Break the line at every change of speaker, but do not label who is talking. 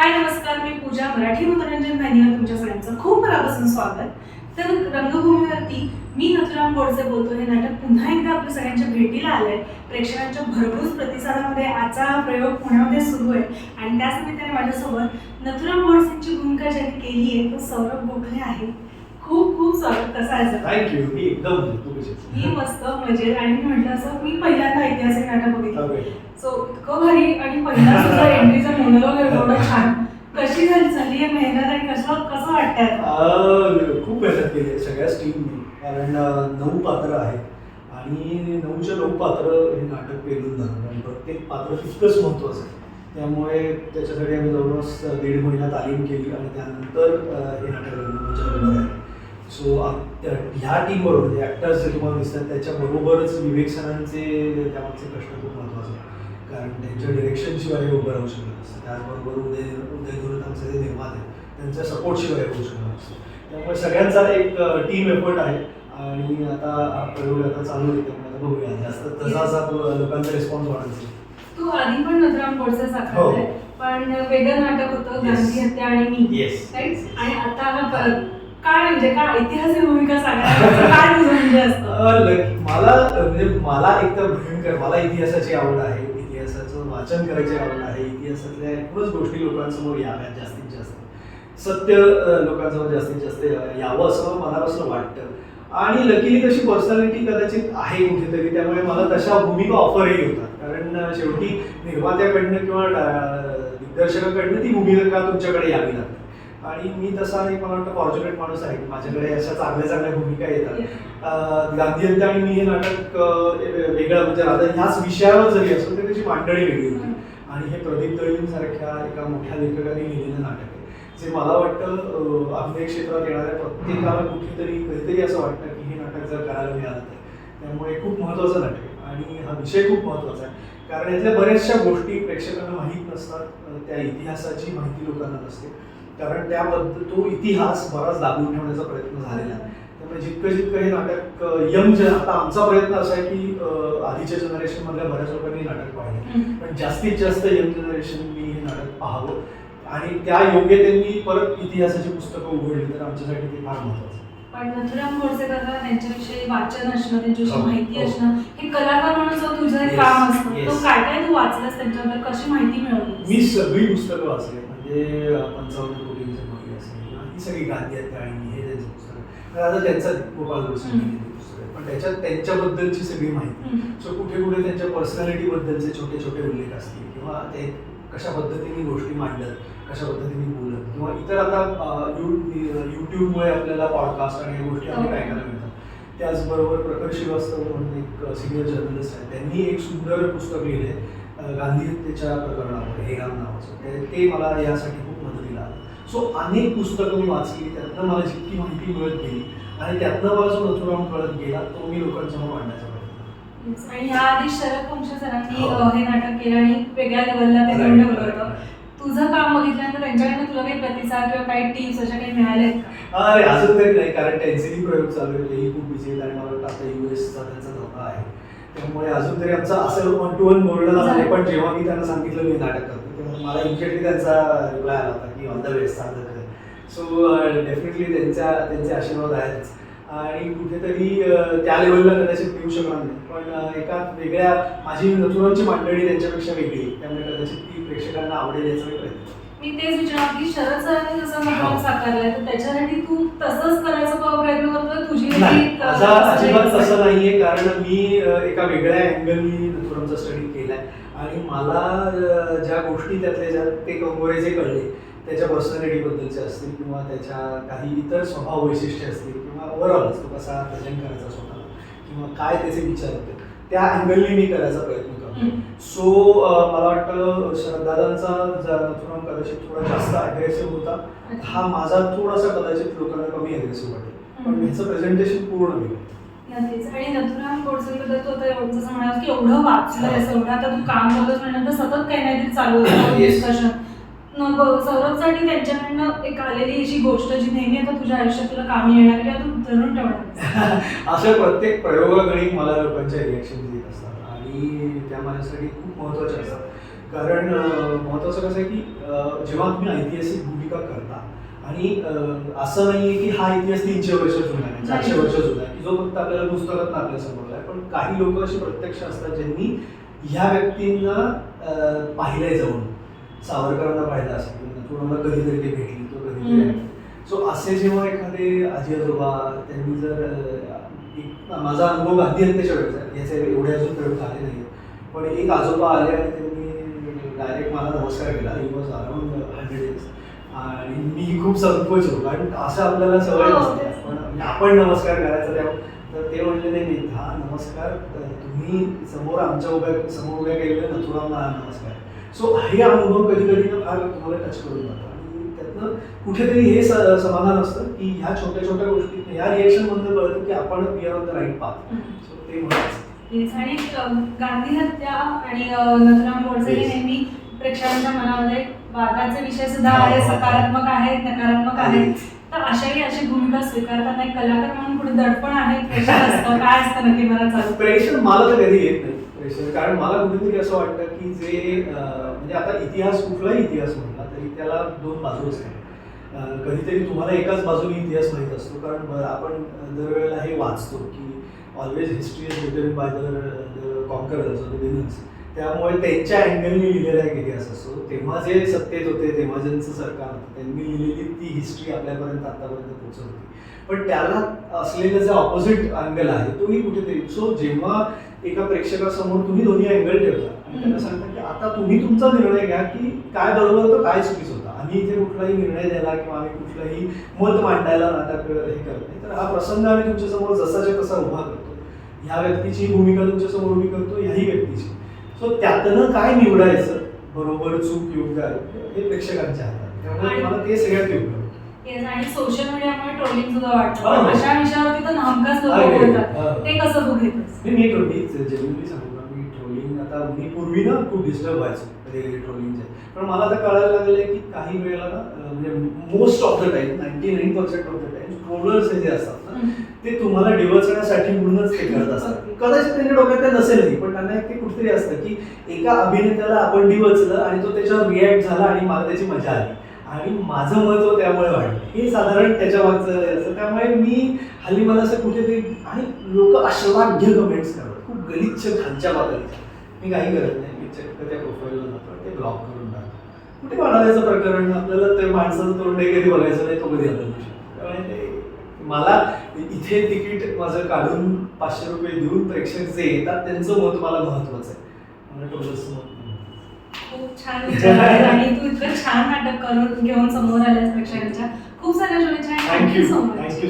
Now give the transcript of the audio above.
हाय नमस्कार. मी पूजा मराठी मनोरंजन वाहिनीवर तुमच्या सगळ्यांचं खूप मनापासून स्वागत. तर रंगभूमीवरती मी नथुराम गोडसे बोलतो हे नाटक पुन्हा एकदा आपल्या सगळ्यांच्या भेटीला आलंय. प्रेक्षकांच्या भरपूर प्रतिसादामध्ये आजचा प्रयोग पुण्यामध्ये सुरू आहे. आणि त्याच निमित्ताने माझ्यासोबत नथुराम गोडसेंची भूमिका ज्यांनी केली आहे तो सौरभ गोखले आहे. खूप खूप स्वागत कसं आहे सर
थँक्यू मी एकदम मजेत. तू कशी आहेस?
मी मस्त मजेत आणि मी म्हटलं असं मी पहिल्यांदा ऐतिहासिक नाटक बघितलं. सो इतकं भारी आणि पहिला सुद्धा एंट्रीचं मोनोलॉग एवढं छान. कशी झाली झाली आहे मेहनत आणि कसं कसं वाटतंय
खूप मेहनत केली आहे सगळ्याच टीमनी कारण नऊ पात्र आहेत. आणि नऊच्या नऊ पात्र हे नाटक पेलून जाणार. आणि प्रत्येक पात्र तितकंच महत्त्वाचं आहे. त्यामुळे त्याच्यासाठी आम्ही जवळपास दीड महिना तालीम केली. आणि त्यानंतर हे नाटक आहे. सो ह्या टीमबरोबर म्हणजे ॲक्टर्स जे तुम्हाला दिसतात त्याच्याबरोबरच विवेक सरांचे त्यामागचे कष्ट खूप महत्त्वाचे कारण त्यांच्या डिरेक्शनशिवाय हे उभं राहू शकत नसतं त्याचबरोबर उदय उदय धुरत आमचे जे निर्माते आहेत त्यांच्या सपोर्टशिवाय होऊ शकत नसतं त्यामुळे सगळ्यांचा एक टीम एफर्ट आहे आणि आता प्रयोग आता चालू आहे त्यामुळे आता बघूया जास्त तसा असा लोकांचा रिस्पॉन्स वाढायचा
तू आधी पण गोडसे साकारलंय
हो.
पण वेगळं नाटक होतं. गांधी हत्या आणि मी. Right? आणि आता हा काय म्हणजे काय? ऐतिहासिक भूमिका सांगायला काय तुझं म्हणजे असतं?
मला म्हणजे मला एक तर भयंकर मला इतिहासाची आवड आहे इतिहासाचं वाचन करायची आवड आहे इतिहासातल्या एकूणच गोष्टी लोकांसमोर याव्यात जास्तीत जास्त. सत्य लोकांसमोर जास्तीत जास्त यावं असं मनापासून वाटतं. आणि लकीली तशी पर्सनॅलिटी कदाचित आहे कुठेतरी त्यामुळे मला तशा भूमिका ऑफरही होतात. कारण शेवटी निर्मात्याकडनं किंवा दिग्दर्शकाकडनं ती भूमिका तुमच्याकडे यावी लागते. आणि मी तसा एक मला वाटतं फॉर्च्युनेट माणूस आहे. माझ्याकडे अशा चांगल्या चांगल्या भूमिका येतात. अं, गांधी हत्या आणि मी हे नाटक वेगळं म्हणजे राधा ह्याच विषयावर जरी असो तरी त्याची मांडणी वेगळी होती. आणि हे प्रदीप दळवींसारख्या एका मोठ्या लेखकाने लिहिलेलं नाटक आहे. जे मला वाटतं अभिनय क्षेत्रात येणाऱ्या प्रत्येकाला कुठेतरी कधीतरी असं वाटतं की हे नाटक जर करायला मिळालं तर. त्यामुळे खूप महत्त्वाचं नाटक आहे. आणि हा विषय खूप महत्त्वाचा आहे. कारण यातल्या बऱ्याचशा गोष्टी प्रेक्षकांना माहीत नसतात. त्या इतिहासाची माहिती लोकांना नसते. कारण त्याबद्दल तो इतिहास बराच दाबून ठेवण्याचा प्रयत्न झालेला आहे. त्यामुळे जितकं जितकं हे नाटक यंग जे आता आमचा प्रयत्न असा आहे की आधीच्या जनरेशन मधल्या बऱ्याच लोकांनी नाटक पाहिले. पण जास्तीत जास्त यंग जनरेशननी हे नाटक पाहावं. आणि त्या योग्य त्यांनी परत इतिहासाची पुस्तकं उघडली तर आमच्यासाठी ते फार महत्वाचं.
पण नथुराम गोडसे दादा त्यांच्याविषयी वाचन असणं त्यांच्याविषयी
हो,
माहिती
हो.
असणं हे कलाकार म्हणून जो तुझं काम असतं तो
yes.
काय काय तू वाचलंस त्यांच्याबद्दल कशी माहिती मिळवली
मी सगळी पुस्तकं वाचली म्हणजे पंचावन्न कोटींचे बळी असेल किंवा ही सगळी गांधी आणि मी हे त्यांचं पुस्तक आहे. आता त्यांचा गोपाल पुस्तक आहे. पण त्याच्यात त्यांच्याबद्दलची सगळी माहिती. सो कुठे कुठे त्यांच्या पर्सनॅलिटी बद्दलचे छोटे छोटे उल्लेख असतील किंवा ते कशा पद्धतीने गोष्टी मांडत कशा पद्धतीने बोलत किंवा इतर आता अं, यू यूट्यूबमुळे आपल्याला पॉडकास्ट आणि गोष्टी आपल्याला
हो.
ऐकायला मिळतात. त्याचबरोबर प्रखर श्रीवास्तव म्हणून एक सिनियर जर्नलिस्ट आहे त्यांनी एक सुंदर पुस्तक लिहिले गांधी हत्येच्या प्रकरणावर हे गाव नावाचं. ते- मला यासाठी खूप मदतीला आलं सो अनेक पुस्तकं मी वाचली त्यातनं मला जितकी माहिती मिळत गेली आणि त्यातनं मला जो नथुराम कळत गेला तो मी लोकांसमोर मांडण्याचा प्रयत्न.
आणि याआधी शरद वंश सरांनी
हो.
हे नाटक केलं आणि वेगळ्या लेवलला ते ठेवलं होतं. तुझं काम बघितल्यानंतर त्यांच्याकडनं तुला काही प्रतिसाद किंवा काही टिप्स अशा काही का
अरे अजून तरी नाही कारण त्यांचेही प्रयोग चालू आहेत तेही खूप आहेत आणि मला वाटतं आता युएसचा त्यांचा धोका आहे त्यामुळे अजून तरी आमचं असं वन टू वन बोलणं झालं. पण जेव्हा मी त्यांना सांगितलं मी नाटक करतो. तेव्हा मला इमिजिएटली त्यांचा रिप्लाय आला होता की ऑन द चांगलं कर सो डेफिनेटली त्यांच्या त्यांचे आशीर्वाद आहेतच. आणि कुठेतरी अं, त्या लेवलला कदाचित देऊ शकणार नाही. पण अं, एका वेगळ्या माझी नथुरांची मांडणी त्यांच्यापेक्षा वेगळी त्यामुळे कदाचित ती प्रेक्षकांना आवडेल याचा मी प्रयत्न.
मी तेच विचारणार की शरद सरांनी जसं. नटराम साकारलंय तर त्याच्यासाठी तू तसंच करायचा का प्रयत्न
नाही. माझा अजिबात तसं नाहीये कारण मी एका वेगळ्या अँगलनी नथुरामचा स्टडी केलाय. आणि मला ज्या गोष्टी त्यातल्या ज्या ते कंगोरे जे कळले त्याच्या पर्सनॅलिटी बद्दलचे असतील किंवा त्याच्या काही इतर स्वभाव वैशिष्ट्य असतील किंवा ओव्हरऑलच तो कसा प्रेझेंट करायचा स्वतःला किंवा काय त्याचे विचार होते त्या अँगलनी मी करायचा प्रयत्न करतो. सो मला वाटतं शरदादांचा ज- नथुराम कदाचित थोडा जास्त अग्रेसिव्ह होता हा माझा थोडासा कदाचित लोकांना कमी अग्रेसिव्ह वाटेल. पण. ह्याचं प्रेझेंटेशन पूर्ण वेगळं
नक्कीच आणि नथुराम गोडसेबद्दल तू आता एवढं जसं म्हणाल की एवढं वाचलंय एवढं आता तू काम करतोस म्हणल्यानंतर सतत काही ना काहीतरी चालू होतं
Yes.
डिस्कशन सौरभसाठी त्यांच्याकडनं एक आलेली अशी गोष्ट जी नेहमी आता तुझ्या आयुष्यात तुला कामी येणार किंवा तू धरून ठेवणार.
अशा प्रत्येक प्रयोगाकडे मला लोकांच्या रिॲक्शन येत असतात. आणि त्या माझ्यासाठी खूप महत्त्वाच्या असतात. कारण अं, महत्वाचं कसं आहे की अं, जेव्हा तुम्ही ऐतिहासिक भूमिका करता आणि असं नाहीये की हा इतिहास तीनशे वर्ष जुना आहे चारशे वर्ष जुना आहे. की जो फक्त आपल्याला पुस्तकात आपल्यासमोर आहे. पण काही लोक असे प्रत्यक्ष असतात ज्यांनी ह्या व्यक्तींना पाहिलंय जाऊन. सावरकरांना पाहिलं असेल नथुरामला कधीतरी ते भेटली तो कधीतरी. आहे. सो असे जेव्हा एखादे आजी आजोबा त्यांनी जर एक माझा अनुभव गांधी हत्येच्या वेळेस आहे. याचे एवढे अजून प्रयोग झाले नाही पण एक आजोबा आले आणि त्यांनी डायरेक्ट मला नमस्कार केला. He was around hundred days आणि मी खूप संकोच होतो. कारण असं आपल्याला सवय
हो,
नसते.
तेच.
पण आपण नमस्कार करायचा तेव्हा. तर ते म्हणले नाही नाही हा नमस्कार. तुम्ही समोर आमच्या उभ्या समोर उभ्या केलेल्या नथुरामला हा नमस्कार. सो हे अनुभव कधी कधी ना फार तुम्हाला टच करून जातो. आणि त्यातनं कुठेतरी हे समाधान असतं की ह्या छोट्या छोट्या गोष्टी ह्या रिएक्शन मधनं कळतं की आपण we are on the right path so ते म्हणायचं.
आणि गांधी हत्या आणि नथुराम गोडसे हे. नेहमी प्रेक्षकांच्या मनामध्ये वादाचे विषय सुद्धा
हो,
आहेत
हो, हो.
सकारात्मक आहेत नकारात्मक आहेत. तर अशाही अशी भूमिका स्वीकारताना एक कलाकार म्हणून पुढे दडपण आहे? प्रेशर असतं काय असतं नक्की मला चालू
प्रेशर मला तर कधी येत नाही. प्रेशर कारण मला कुठेतरी असं वाटतं की जे म्हणजे आता इतिहास कुठलाही इतिहास म्हटला तरी त्याला दोन बाजू असतात. कधीतरी तुम्हाला एकाच बाजूने इतिहास माहीत असतो कारण आपण दरवेळेला हे वाचतो की always history is written by the conquerors the winners त्यामुळे त्यांच्या अँगलनी लिहिलेला एक इतिहास असतो. तेव्हा जे सत्तेत होते तेव्हा ज्यांचं सरकार होतं त्यांनी लिहिलेली ती हिस्ट्री आपल्यापर्यंत आतापर्यंत पोहोचत होती. पण त्याला असलेलं जे ऑपोजिट अँगल आहे तोही कुठेतरी सो जेव्हा एका प्रेक्षकासमोर तुम्ही दोन्ही अँगल ठेवता आणि त्यांना सांगता की आता तुम्ही तुमचा निर्णय घ्या की काय बरोबर होतं काय चुकीचं होतं. आम्ही इथे कुठलाही निर्णय द्यायला किंवा आम्ही कुठलंही मत मांडायला नाटक हे करत नाही. तर हा प्रसंग आम्ही तुमच्यासमोर जसाच्या तसा उभा करतो. ह्या व्यक्तीची भूमिका तुमच्यासमोर उभी करतो ह्याही व्यक्तीची. सो त्यातनं काय निवडायचं बरोबर चूक योग्य हे प्रेक्षकांच्या हातात. त्यामुळे ते सगळ्यात योग्य
आणि सोशल मीडियामुळे ट्रोलिंग सुद्धा वाटतं
हो.
पण अशा विषयावरती तर हमखास लोक
आहे.
बोलतात
हा.
ते कसं
मी ट्रोलिंग जेन्युअनली सांगू का मी ट्रोलिंग आता मी पूर्वी ना खूप डिस्टर्ब व्हायचो ट्रोलिंगचे पण मला आता कळायला लागले की काही वेळेला ना म्हणजे most of the time ninety nine percent of the time trollers जे असतात ना ते तुम्हाला डिवचण्यासाठी म्हणूनच ते करत असतात. कदाचित त्यांच्या डोक्यात ते नसेलही पण त्यांना एक ते कुठेतरी असतं की एका अभिनेत्याला आपण डिवचलं आणि तो त्याच्यावर रिॲक्ट झाला आणि मला त्याची मजा आली. आणि माझं महत्त्व त्यामुळे वाढलं. हे साधारण त्याच्या मागचं असतं. त्यामुळे मी हल्ली मला असं कुठेतरी आणि लोक अश्लाघ्य कमेंट्स करतात. खूप गलिच्छ खालच्या पातळीच्या मी काही करत नाही. मी चक्क त्या प्रोफाईलला जातो ते ब्लॉक करून टाकतो. कुठे वाढवायचं प्रकरण? आपल्याला ते माणसाचं तोंड कधी बघायचं नाही तो कधी आपल्याला त्यामुळे ते मला इथे तिकीट माझं काढून पाचशे रुपये देऊन प्रेक्षक जे येतात त्यांचं मत मला महत्वाचं आहे मला मत.
खूप छान विचार आणि तू इतकं छान नाटक करून घेऊन समोर आल्यास प्रेक्षकांच्या खूप साऱ्या शुभेच्छा
Thank you.
So much